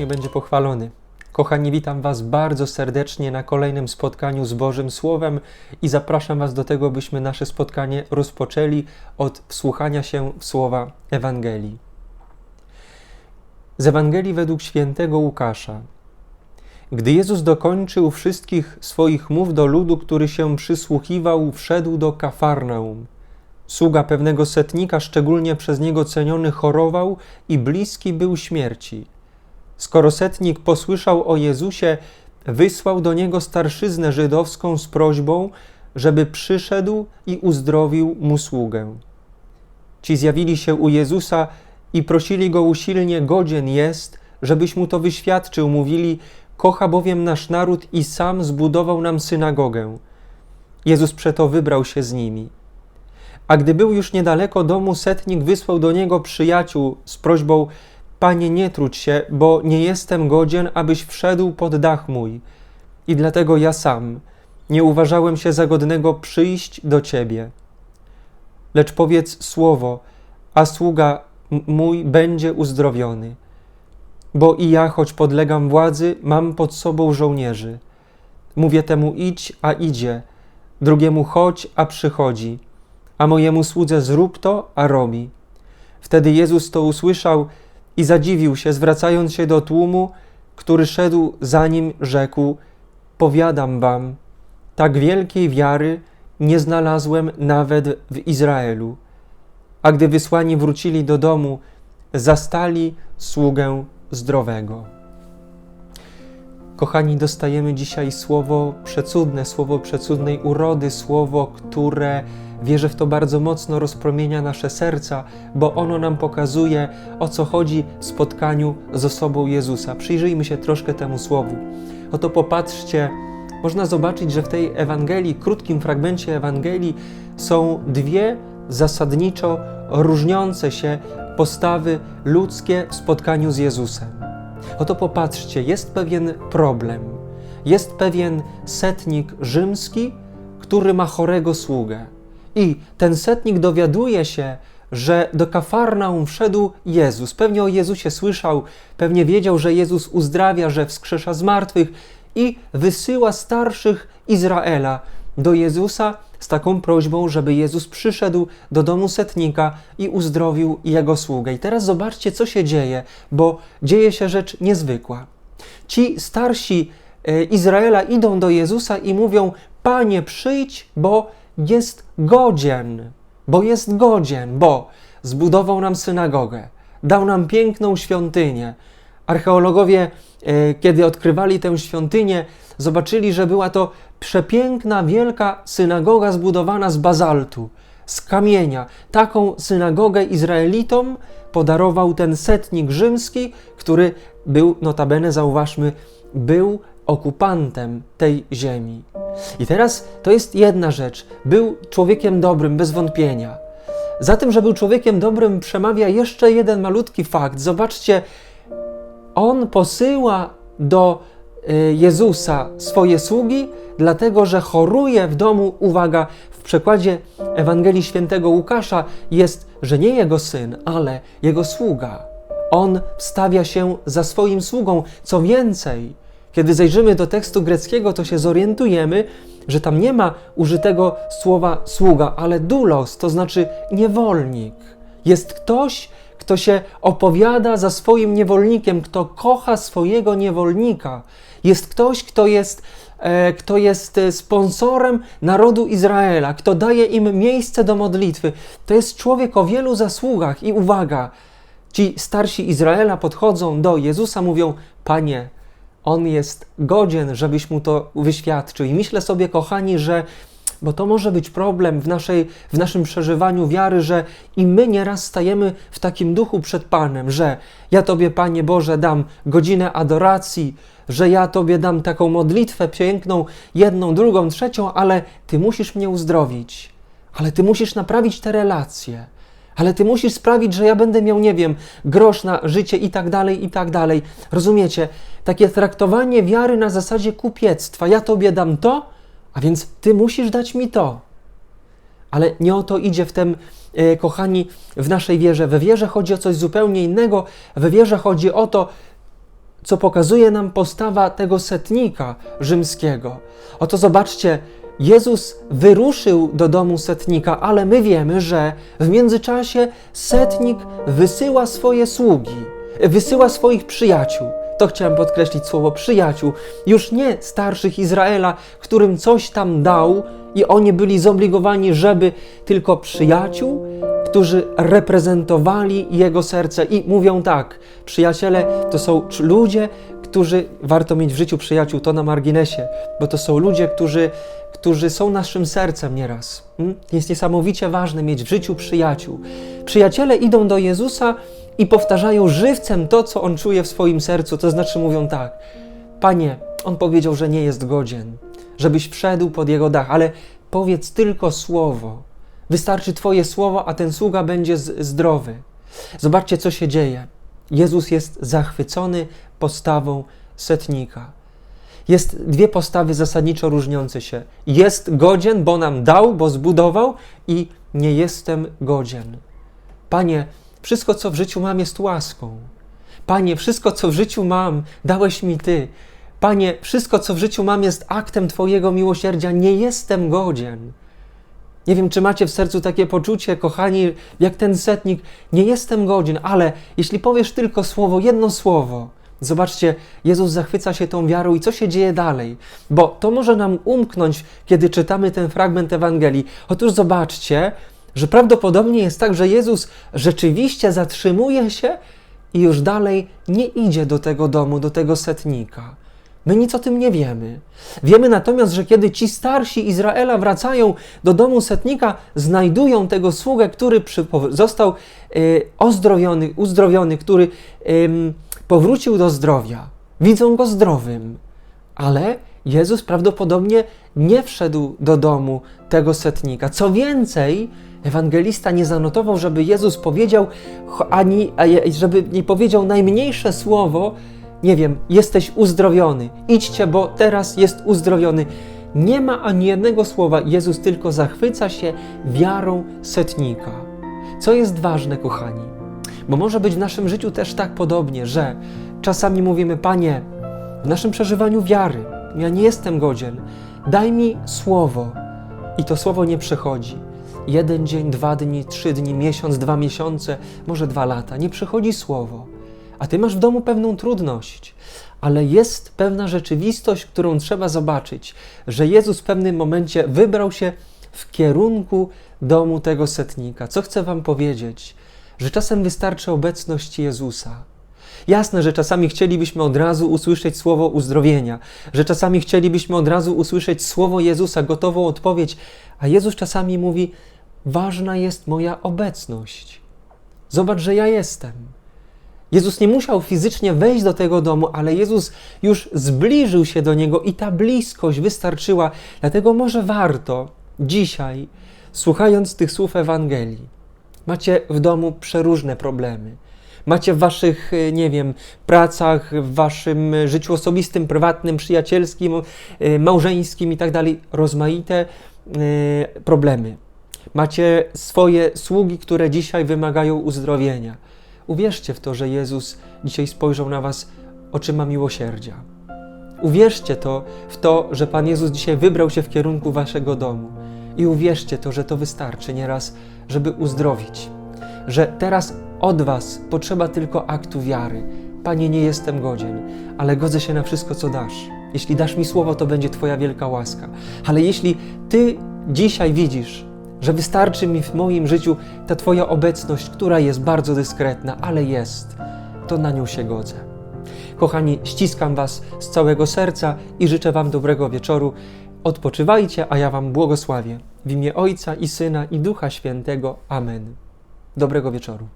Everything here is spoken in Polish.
Jezus nie będzie pochwalony. Kochani, witam Was bardzo serdecznie na kolejnym spotkaniu z Bożym Słowem i zapraszam Was do tego, byśmy nasze spotkanie rozpoczęli od wsłuchania się w słowa Ewangelii. Z Ewangelii według świętego Łukasza. Gdy Jezus dokończył wszystkich swoich mów do ludu, który się przysłuchiwał, wszedł do Kafarnaum. Sługa pewnego setnika, szczególnie przez niego ceniony, chorował i bliski był śmierci. Skoro setnik posłyszał o Jezusie, wysłał do niego starszyznę żydowską z prośbą, żeby przyszedł i uzdrowił mu sługę. Ci zjawili się u Jezusa i prosili go usilnie: Godzien jest, żebyś mu to wyświadczył. Mówili: Kocha bowiem nasz naród i sam zbudował nam synagogę. Jezus przeto wybrał się z nimi. A gdy był już niedaleko domu, setnik wysłał do niego przyjaciół z prośbą: Panie, nie trudź się, bo nie jestem godzien, abyś wszedł pod dach mój. I dlatego ja sam nie uważałem się za godnego przyjść do ciebie. Lecz powiedz słowo, a sługa mój będzie uzdrowiony. Bo i ja, choć podlegam władzy, mam pod sobą żołnierzy. Mówię temu idź, a idzie, drugiemu chodź, a przychodzi, a mojemu słudze zrób to, a robi. Wtedy Jezus to usłyszał i zadziwił się, zwracając się do tłumu, który szedł za nim, rzekł: Powiadam wam, tak wielkiej wiary nie znalazłem nawet w Izraelu. A gdy wysłani wrócili do domu, zastali sługę zdrowego. Kochani, dostajemy dzisiaj słowo przecudne, słowo przecudnej urody, słowo, które wierzę w to bardzo mocno rozpromienia nasze serca, bo ono nam pokazuje, o co chodzi w spotkaniu z osobą Jezusa. Przyjrzyjmy się troszkę temu słowu. Oto popatrzcie, można zobaczyć, że w tej Ewangelii, krótkim fragmencie Ewangelii, są dwie zasadniczo różniące się postawy ludzkie w spotkaniu z Jezusem. Oto popatrzcie, jest pewien problem. Jest pewien setnik rzymski, który ma chorego sługę. I ten setnik dowiaduje się, że do Kafarnaum wszedł Jezus. Pewnie o Jezusie słyszał, pewnie wiedział, że Jezus uzdrawia, że wskrzesza zmartwych i wysyła starszych Izraela do Jezusa z taką prośbą, żeby Jezus przyszedł do domu setnika i uzdrowił jego sługę. I teraz zobaczcie, co się dzieje, bo dzieje się rzecz niezwykła. Ci starsi e, Izraela idą do Jezusa i mówią: Panie, przyjdź, bo jest godzien, bo jest godzien, bo zbudował nam synagogę, dał nam piękną świątynię. Archeologowie, e, kiedy odkrywali tę świątynię, zobaczyli, że była to przepiękna, wielka synagoga zbudowana z bazaltu, z kamienia. Taką synagogę Izraelitom podarował ten setnik rzymski, który był, notabene, zauważmy, był okupantem tej ziemi. I teraz to jest jedna rzecz. Był człowiekiem dobrym, bez wątpienia. Za tym, że był człowiekiem dobrym, przemawia jeszcze jeden malutki fakt. Zobaczcie, on posyła do y, Jezusa swoje sługi, dlatego że choruje w domu. Uwaga, w przekładzie Ewangelii Świętego Łukasza jest, że nie jego syn, ale jego sługa. On wstawia się za swoim sługą. Co więcej, kiedy zajrzymy do tekstu greckiego, to się zorientujemy, że tam nie ma użytego słowa sługa, ale doulos, to znaczy niewolnik. Jest ktoś, kto się opowiada za swoim niewolnikiem, kto kocha swojego niewolnika. Jest ktoś, kto jest, e, kto jest e, sponsorem narodu Izraela, kto daje im miejsce do modlitwy. To jest człowiek o wielu zasługach. I uwaga, ci starsi Izraela podchodzą do Jezusa, mówią: Panie, on jest godzien, żebyś mu to wyświadczył. I myślę sobie, kochani, że bo to może być problem w, naszej, w naszym przeżywaniu wiary, że i my nieraz stajemy w takim duchu przed Panem, że ja Tobie, Panie Boże, dam godzinę adoracji, że ja Tobie dam taką modlitwę piękną, jedną, drugą, trzecią, ale Ty musisz mnie uzdrowić, ale Ty musisz naprawić te relacje. Ale ty musisz sprawić, że ja będę miał, nie wiem, grosz na życie i tak dalej, i tak dalej. Rozumiecie? Takie traktowanie wiary na zasadzie kupiectwa. Ja tobie dam to, a więc ty musisz dać mi to. Ale nie o to idzie w tym, e, kochani, w naszej wierze. We wierze chodzi o coś zupełnie innego. We wierze chodzi o to, co pokazuje nam postawa tego setnika rzymskiego. Oto zobaczcie, Jezus wyruszył do domu setnika, ale my wiemy, że w międzyczasie setnik wysyła swoje sługi, wysyła swoich przyjaciół. To chciałem podkreślić słowo przyjaciół, już nie starszych Izraela, którym coś tam dał i oni byli zobligowani, żeby tylko przyjaciół, którzy reprezentowali jego serce i mówią tak: przyjaciele to są ludzie, którzy warto mieć w życiu przyjaciół, to na marginesie, bo to są ludzie, którzy, którzy są naszym sercem nieraz. Hmm? Jest niesamowicie ważne mieć w życiu przyjaciół. Przyjaciele idą do Jezusa i powtarzają żywcem to, co on czuje w swoim sercu, to znaczy mówią tak: Panie, on powiedział, że nie jest godzien, żebyś wszedł pod jego dach, ale powiedz tylko słowo. Wystarczy Twoje słowo, a ten sługa będzie zdrowy. Zobaczcie, co się dzieje. Jezus jest zachwycony postawą setnika. Jest dwie postawy zasadniczo różniące się. Jest godzien, bo nam dał, bo zbudował, i nie jestem godzien. Panie, wszystko, co w życiu mam, jest łaską. Panie, wszystko, co w życiu mam, dałeś mi Ty. Panie, wszystko, co w życiu mam, jest aktem Twojego miłosierdzia. Nie jestem godzien. Nie wiem, czy macie w sercu takie poczucie, kochani, jak ten setnik, nie jestem godzien, ale jeśli powiesz tylko słowo, jedno słowo, zobaczcie, Jezus zachwyca się tą wiarą i co się dzieje dalej, bo to może nam umknąć, kiedy czytamy ten fragment Ewangelii. Otóż zobaczcie, że prawdopodobnie jest tak, że Jezus rzeczywiście zatrzymuje się i już dalej nie idzie do tego domu, do tego setnika. My nic o tym nie wiemy. Wiemy natomiast, że kiedy ci starsi Izraela wracają do domu setnika, znajdują tego sługę, który został y, ozdrowiony, uzdrowiony, który powrócił do zdrowia. Widzą go zdrowym, ale Jezus prawdopodobnie nie wszedł do domu tego setnika. Co więcej, ewangelista nie zanotował, żeby Jezus powiedział, ani żeby nie powiedział najmniejsze słowo, nie wiem, jesteś uzdrowiony, idźcie, bo teraz jest uzdrowiony. Nie ma ani jednego słowa, Jezus tylko zachwyca się wiarą setnika. Co jest ważne, kochani? Bo może być w naszym życiu też tak podobnie, że czasami mówimy, Panie, w naszym przeżywaniu wiary, ja nie jestem godzien, daj mi słowo. I to słowo nie przychodzi. Jeden dzień, dwa dni, trzy dni, miesiąc, dwa miesiące, może dwa lata. Nie przychodzi słowo a ty masz w domu pewną trudność, ale jest pewna rzeczywistość, którą trzeba zobaczyć, że Jezus w pewnym momencie wybrał się w kierunku domu tego setnika. Co chcę Wam powiedzieć? Że czasem wystarczy obecność Jezusa. Jasne, że czasami chcielibyśmy od razu usłyszeć słowo uzdrowienia, że czasami chcielibyśmy od razu usłyszeć słowo Jezusa, gotową odpowiedź, a Jezus czasami mówi: Ważna jest moja obecność. Zobacz, że ja jestem. Jezus nie musiał fizycznie wejść do tego domu, ale Jezus już zbliżył się do niego i ta bliskość wystarczyła. Dlatego może warto dzisiaj, słuchając tych słów Ewangelii, macie w domu przeróżne problemy. Macie w waszych, e, nie wiem, pracach, w waszym życiu osobistym, prywatnym, przyjacielskim, e, małżeńskim i tak dalej rozmaite e, problemy. Macie swoje sługi, które dzisiaj wymagają uzdrowienia Uwierzcie w to, że Jezus dzisiaj spojrzał na Was oczyma miłosierdzia. Uwierzcie to w to, że Pan Jezus dzisiaj wybrał się w kierunku Waszego domu. I uwierzcie to, że to wystarczy nieraz, żeby uzdrowić. Że teraz od Was potrzeba tylko aktu wiary. Panie, nie jestem godzien, ale godzę się na wszystko, co dasz. Jeśli dasz mi słowo, to będzie Twoja wielka łaska. Ale jeśli Ty dzisiaj widzisz, że wystarczy mi w moim życiu ta Twoja obecność, która jest bardzo dyskretna, ale jest, to na nią się godzę. Kochani, ściskam Was z całego serca i życzę Wam dobrego wieczoru. Odpoczywajcie, a ja Wam błogosławię. W imię Ojca i Syna i Ducha Świętego. Amen. Dobrego wieczoru.